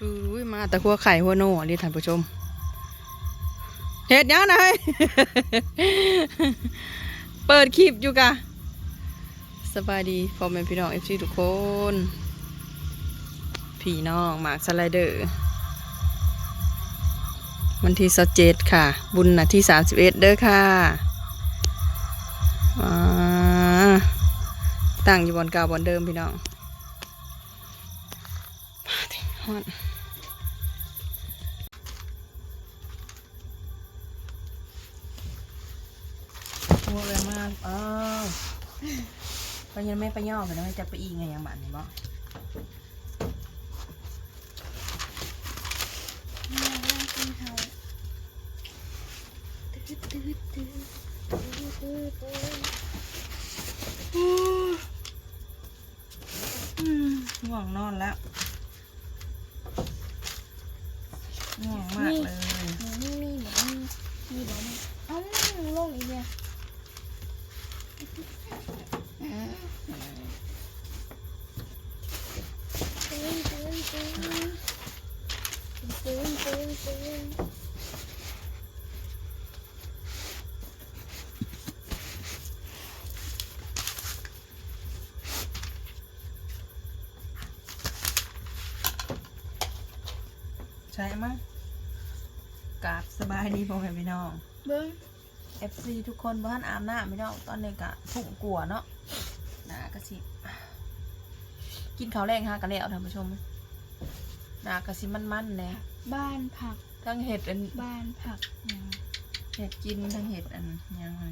ปุ้ยมาแต่หัวไข่หัวโน่นี่ท่านผู้ชมเห็ดยังไงเปิดคลิปอยู่กะสบายดีพ่อแม่พี่น้องเอฟซีทุกคน พี่น้องหมากสไลเดอร์ วันที่สเจ็ดค่ะ บุญนะที่สามสิบเอ็ดเด้อค่ะอ่าตั้งอยู่บนเก่าบนเดิมพี่น้องมาถึงฮอด ไปยังไม่ไปย่อไปนะไม่จะไปอีกไงยังบ้านนี่บ่แม่ร่างกินเขาตื้อตื้อตื้อตื้อตื้อตื้ออืมง่วงนอนแล้วง่ว ตื้อตื้อตื้อตื้อตื้อใช่มั้งกราบสบายดีพ่อแม่พี่น้อง เบิ้ง FC ทุกคนบ้านอาบน้ำพี่น้องตอนนี้กะทุ่งกลัวเนาะหนากระสิ กินข้าวแรงฮะกันแล้วท่านผู้ชม หนากระสิมันๆเลยบ้านผัก ทั้งเห็ดอันบ้านผักเห็ดกินทั้งเห็ดอันยังไง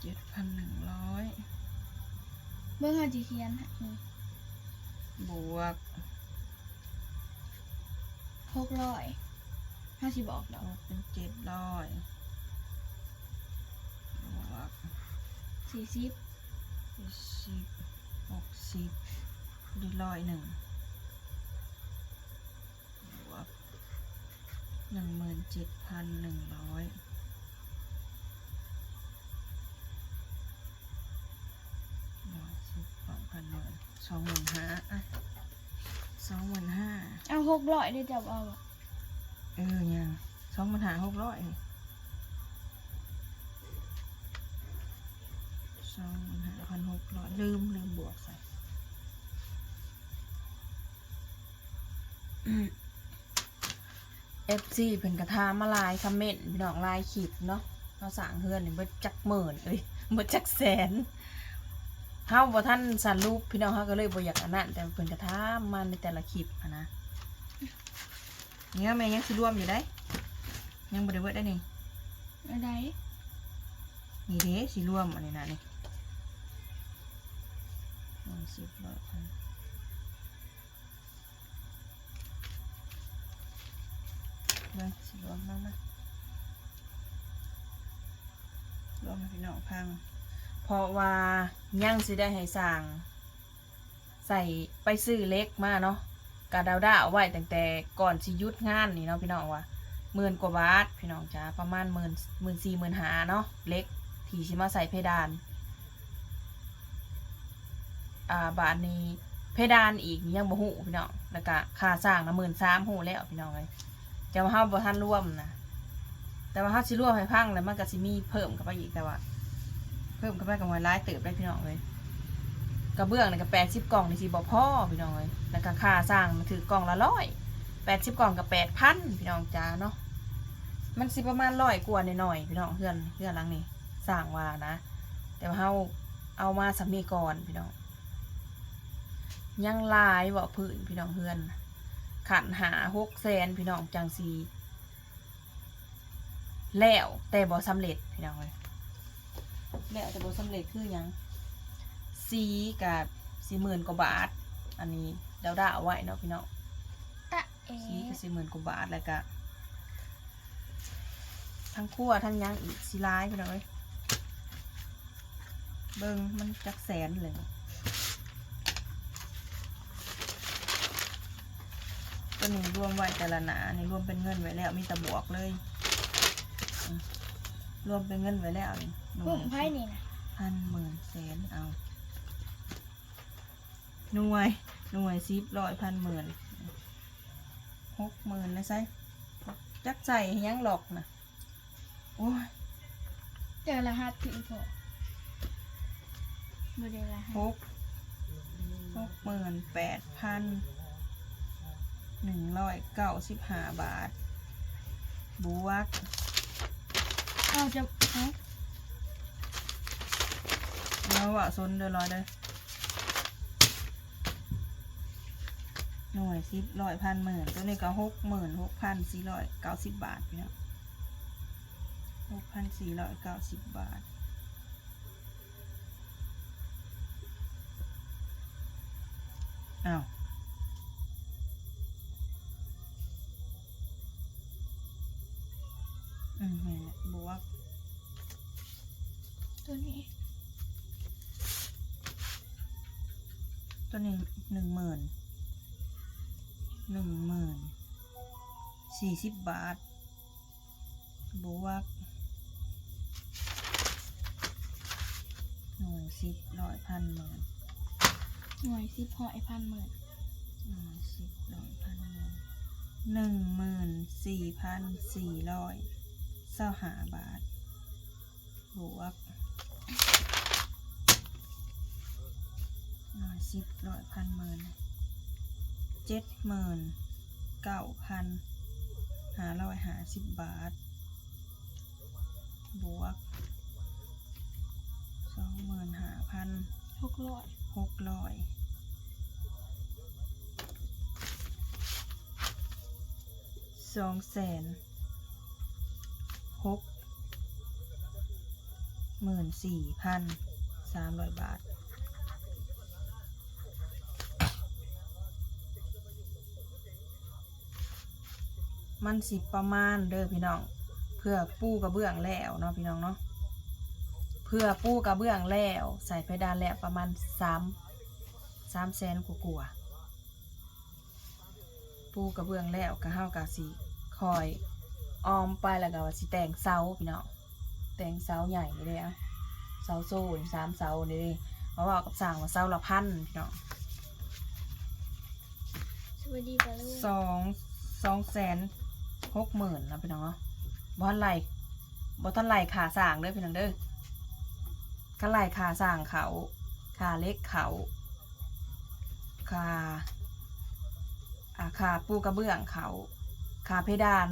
เจ็ดพันหนึ่งร้อยเบิ้งเขาจีเขียนให้นี่บวกหกร้อยห้าสิบอกบดอกวกเป็นเจ็ดร้อยบวกสี่สิบสิบหกสิบดีร้อยหนึ่งบวก หนึ่งหมื่นเจ็ดพันหนึ่งร้อยร้อยสิบสองพันหมื่นสองหมื่นห้าอะสองหมื่นห้าเอาหกร้อยได้จับเอาอะเออยังสองหมื่นห้าหกร้อยสองหมื่นห้าพันหกร้อยลืมลืมบวกใส่ เอฟซีเพิ่นกระทามาลายคอมเมนต์พี่น้องลายขีดเนาะเราสั่งเฮือนนี่เบิดจักหมื่นเอ้ยเบิดจักแสนเฮาบ่ท่านสรุปพี่น้องเฮาก็เลยบ่อยากอันนั้นแต่เพิ่นกระทามาในแต่ละคลิปอะนะเนี่ยแม่ยังสิรวมอยู่ได้ ยังบ่ได้เบิดได้นี่อะไรนี่เด้สิรวมอันนี้นะนี่ร้อยสิบร้อย พันเบิ่งสิรวมแล้วนะรวมพี่น้องพัง เพราะว่ายังสิได้ให้สั่งใส่ไปซื้อเล็กมาเนาะกาดาวดาเอาไว้ตั้งแต่ก่อนสิยุดงานนี่เนาะพี่น้องว่าหมื่นกว่าบาทพี่น้องจ้าประมาณหมื่นหมื่นสี่หมื่นหาเนาะเล็กที่สิมาใส่เพดานอ่าบาทนี้เพดานอีกยังบ่หูพี่น้องแล้วก็ค่าสร้างนะหมื่นสามหูแล้วพี่น้องเลย จะมาเฮาบ่ทันร่วมนะแต่ว่าถ้าสิร่วมให้พังแล้วมันก็สิมีเพิ่มเข้าไปอีกแต่ว่า เพิ่มเข้าไปกับหอยร้ายเติบได้พี่น้องเลยกระเบื้องนี่ก็แปดสิบกล่องนี่สิบ่พ่อพี่น้องเลยแล้วก็ค่าสร้างมันถือกล่องละร้อยแปดสิบกล่องกับแปดพันพี่น้องจ้าเนาะมันสิประมาณร้อยกว่าหน่อยๆพี่น้องเพื่อนเพื่อนหลังนี้สร้างว่านะ แต่ว่าเฮาเอามาสำนีก่อนพี่น้องยังลายบ่พื้นพี่น้องเพื่อน ขันหาหกแสนพี่น้องจังสีแล้วแต่บ่สำเร็จพี่น้องเลยแล้วแต่บ่สำเร็จคือหยังสีกับสี่หมื่นกว่าบาท อันนี้เดาดาเอาไว้เนาะพี่น้องตะเอสีก็สี่หมื่นกว่าบาทแล้วก็ทั้งคั่วทั้งหยังอีกสีร้ายพี่น้องเลยเบิ่งมันจักแสนเลย ตัวนี้รวมไว้แต่ละหนานี่รวมเป็นเงินไว้แล้วมีแต่บวกเลย รวมเป็นเงินไว้แล้วนี่หน่ผวยมไพ่นี่นะพันหมื่นแสนเอาหน่วยหน่วยสิบร้อยพันหมื่นหกหมื่นนะไซจักใส่ให้ยังหลอกนะโอ้ยเจอรหัสพี่พอบ่ได้รหัสหกหกหมื่นแปดพัน หนึ่งร้อยเก้าสิบห้าบาท บวกเอาจะฮะแล้วอะซนเดือร้อยเลยหน่วยสิบร้อยพันหมื่นตัวนี้ก็หกหมื่นหกพันสี่ร้อยเก้าสิบบาทพี่น้องหกพันสี่ร้อยเก้าสิบบาทอ้าว อืมนี่แหละบวกตัวนี้ ตัวนี้หนึ่งหมื่นหนึ่งหมื่นสี่สิบบาท บวกหน่วยสิบร้อยพันหมื่นหน่วยสิบหอยพันหมื่นหน่วยสิบร้อยพันหมื่นหนึ่งหมื่นสี่พันสี่ร้อย เศร้าหาบาท บวกหน่วยสิบร้อยพันหมื่นเจ็ดหมื่นเก้าพันห้าร้อยห้าสิบบาท บวกสองหมื่นห้าพันหกร้อยหกร้อยสองแสน หกหมื่นสี่พันสามร้อยบาท มันสิประมาณเด้อพี่น้อง เพื่อปูกระเบื้องแล้วเนาะพี่น้องเนาะ เพื่อปูกระเบื้องแล้วใส่เพดานแล้วประมาณสามสามแสนกว่าๆปูกระเบื้องแล้วก็เฮากะสิคอย ออมไปแล้วก็ว่าสิแต่งเสาพี่น้องแต่งเสาใหญ่เลยอะเสาโซ่นี่สามเสานี่เลยเพราะว่ากับสั่งว่าเสาละพันพี่น้องสวัสดีปะลูกสองสองแสนหกหมื่นนะพี่น้องเนาะบ่ทันไหลบ่ทันไหลขาสร้างเด้อพี่น้องเด้อกันไหลขาสร้างเขาขาเล็กเขาขาอ่าขาปูกระเบื้องเขาขาเพดาน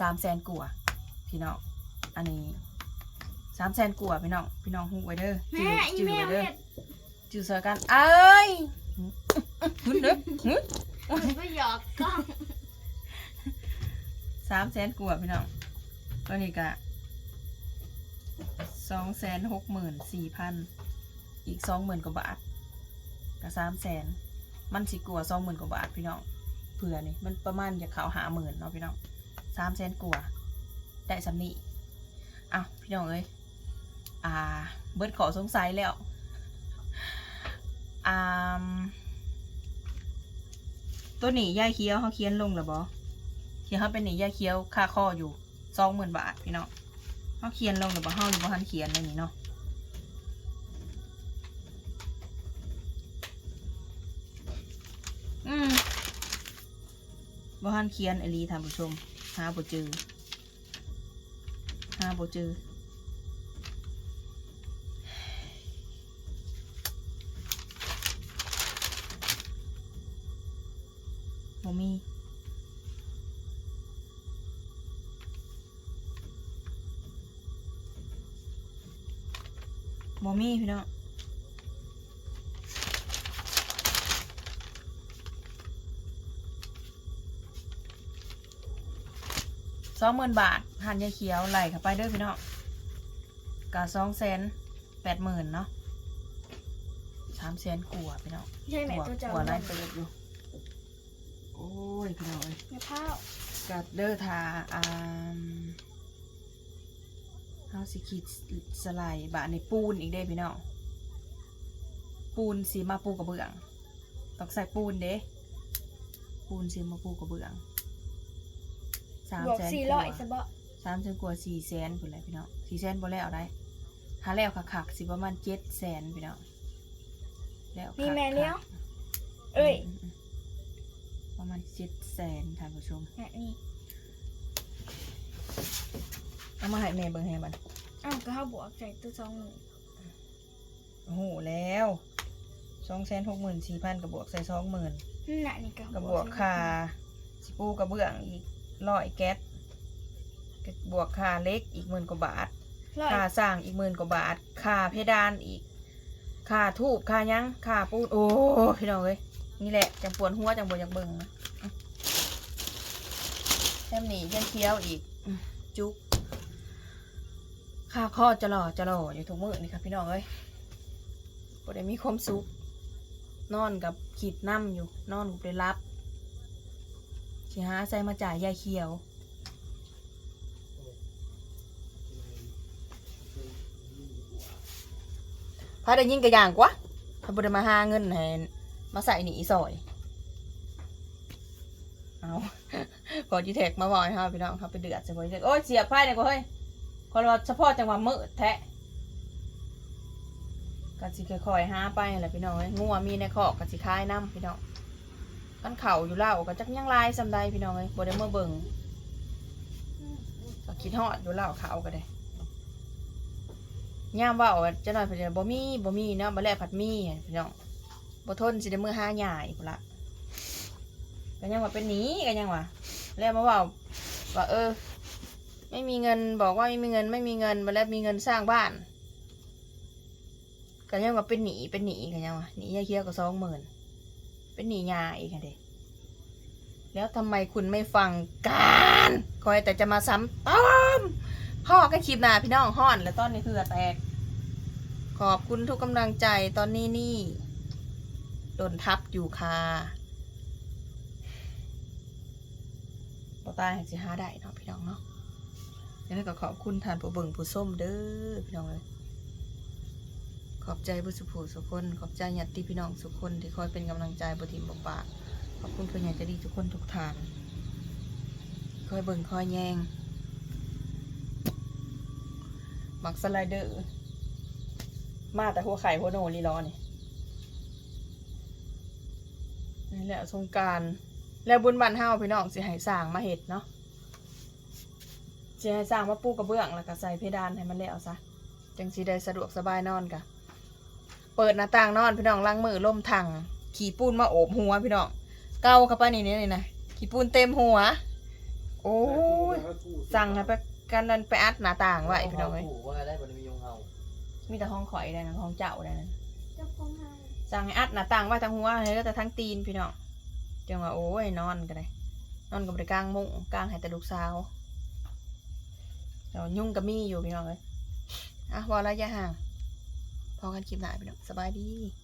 สามแสนกว่าพี่น้องอันนี้สามแสนกว่าพี่น้องพี่น้องหูไว้เด้อจืแม่ออีจือแม่ไว้เด้อเม็ดจือเสือกันเอ้ยหึเด้อหึมันก็หยอกกล้องสามแสนกว่าพี่น้องตัวนี้ก็สองแสนหกหมื่นสี่พันอีกสองหมื่นกว่าบาทก็สามแสนมันสิกว่าสองหมื่นกว่าบาทพี่น้องเผื่อนี่มันประมาณจะเขาหาหมื่นเนาะพี่น้อง สามแสนกว่าได้สำนีอ้าวพี่น้องเอ้ยอ่า เบิร์ดขอสงสัยแล้วอ่าตัวนี้ย่าเคี้ยวเขาเคียนลงหรือบอเขียนเขาเป็นหนียาเคี้ยวค่าข้ออยู่สองหมื่นบาทพี่น้องเขาเขียนลงหรือบ่เฮาหรือบ่ทันเขียนอะไรนี้เนาะอืมบ่ทันเขียนอลีท่านผู้ชม หาบ่เจอหาบ่เจอบ่มีบ่มีพี่น้อง องหมื่นบาทหันยาเขียวไหลเข้าไปเด้อพี่น้องกะสองแสนแปดหมื่นเนาะสามแสนกว่าพี่น้องใช่ไหมกว่าตัวเจ้ากว่าไล่เติบอยู่โอ้ยพี่น้องเอ้ยมะพร้าวกัดเดอร์ทาอ่าเฮาสิขีดสไลด์บะในปูนอีกเด้พี่น้องปูนสีมาปูกระเบื้องต้องใส่ปูนเด้ปูนสีมาปูกระเบื้อง สามบวกแสนสี่กร้อว่ายสะเบาะสามแสนกว่าสี่แสนพุ่นเลยพี่น้องสี่แสนบ่แล้วได้ถ้าแล้วคักๆสิประมาณเจ็ดแสนพี่น้องแล้วคักๆ มีแม่เลี้ยวเอ้ยมๆประมาณเจ็ดแสนท่านผู้ชมน่ะนี่เอามาให้แม่เบิ่งให้บัดอ้าวก็เขาบวกใส่ตัวสองหนึ่งโอ้โหแล้วสองแสนหกหมื่นสี่พันกับบวกใส่สองหมื่นน่ะนี่ก็กับบวกค่าสิปูกระเบื้องอีก ร้อยแก๊สกับบวกค่าเล็กอีกหมื่นกว่าบาทร้อยค่าสร้างอีกหมื่นกว่าบาท ค่าเพดานอีก ค่าทูบค่าหยังค่าปูนโอ้พี่น้องเอ้ยนี่แหละจังปวดหัวจังบวอยากเบิ่งนะอืมแค่นี้ยังเคี้ยวอีกอืมจุกค่าข้อจะหล่อจะหล่ออยู่ทุกมื้อนี่ครับพี่น้องเอ้ยบ่ได้มีความสุขนอนกับขีดน้ำอยู่ นอนกับได้รับ สิหาใส่มาจ่ายยายเขียว พาได้ยิงกระย่างกว่าพาบุได้มาหาเงินให้มาใส่หนีซอย เอาพอจีเทคมาบอกให้เขาพี่น้องเขาไปเดือดใส่พอจีเทคโอ้ยเสียบไพ่เนี่ยก็เฮ้ยคนว่าเฉพาะจังหวะมืดแทะก็สิค่อยๆหาไปแหละพี่น้องงัวมีในคอกก็สิคายน้ำพี่น้อง กันเข่าอยู่เล่าก็จักยังลายสำใดพี่น้องเอ้ยบ่ได้เมื่อเบิ่งก็คิดฮอดอยู่เล่าเขาก็ได้ย่ามว่าจะหน่อยเพิ่นจะบ่มีบ่มีเนาะบ่แลผัดมีพี่น้องบ่ทนสิได้มือหาหญ้าอีกละก็ยังว่าเป็นหนีก็ยังว่าแล้วมาว่าว่าเออ ไม่มีเงินบอกว่าไม่มีเงินไม่มีเงินมาแล้วมีเงินสร้างบ้านก็ยังว่าเป็นหนีเป็นหนีก็ยังว่าหนียาเคี้ยวก็สองหมื่น เป็นหนียาอีกอะเด็แล้วทำไมคุณไม่ฟังการคอยแต่จะมาซ้ำเต้มพ่อก็คลิปหนาพี่น้องห่อน แล้วตอนนี้คือแตก ขอบคุณทุกกำลังใจตอนนี้นี่โดนทับอยู่ค่ะปตายสิหาได้เนาะพี่น้องเนาะยังไงก็ขอบคุณทานผู้เบิ่งผู้ส้มเด้อพี่น้องเลย ขอบใจผู้สุภูสุคน ขอบใจญาติพี่น้องสุคนที่คอยเป็นกำลังใจบทีมบปากขอบคุณเพื่อนญาติดีทุกคนทุกทานคอยเบิ่งคอยแยงหมักสไลเดอร์มาแต่หัวไข่หัวโนนี่ร้อนี่นี่แหละสงการแล้วบุญบันเฮาพี่น้องสิให้สร้างมาเห็ดเนาะสิให้สร้างมาปูกระเบื้องแล้วก็ใส่เพดานให้มันแล้วซะจังสิได้สะดวกสบายนอนกะ เปิดหน้าต่างนอนพี่น้องล้างมือล่มถังขี่ปูนมาโอบหัวพี่น้องเกาเข้าไปนี่นี่นี่นะขี่ปูนเต็มหัว โอ้ยสั่งให้ไปกันนั่นไปอัดหน้าต่างไว้พี่น้องเอ้ยว่าได้บริมียงเฮามีแต่ห้องข่อยได้นะห้องเจ้าได้นะเจ้าของห้างสั่งให้อัดหน้าต่างไว้ทั้งหัวเลยแล้วแต่ทั้งตีนพี่น้องจังว่าโอ้ยนอนกันเลยนอนกับบริกลางมุ้งกลางให้แต่ลูกสาวแต่ว่ายุ่งกับมี่อยู่พี่น้องเลยอะวอลระยะห่าง พอกันคลิปหน้าไปเน้องสบายดี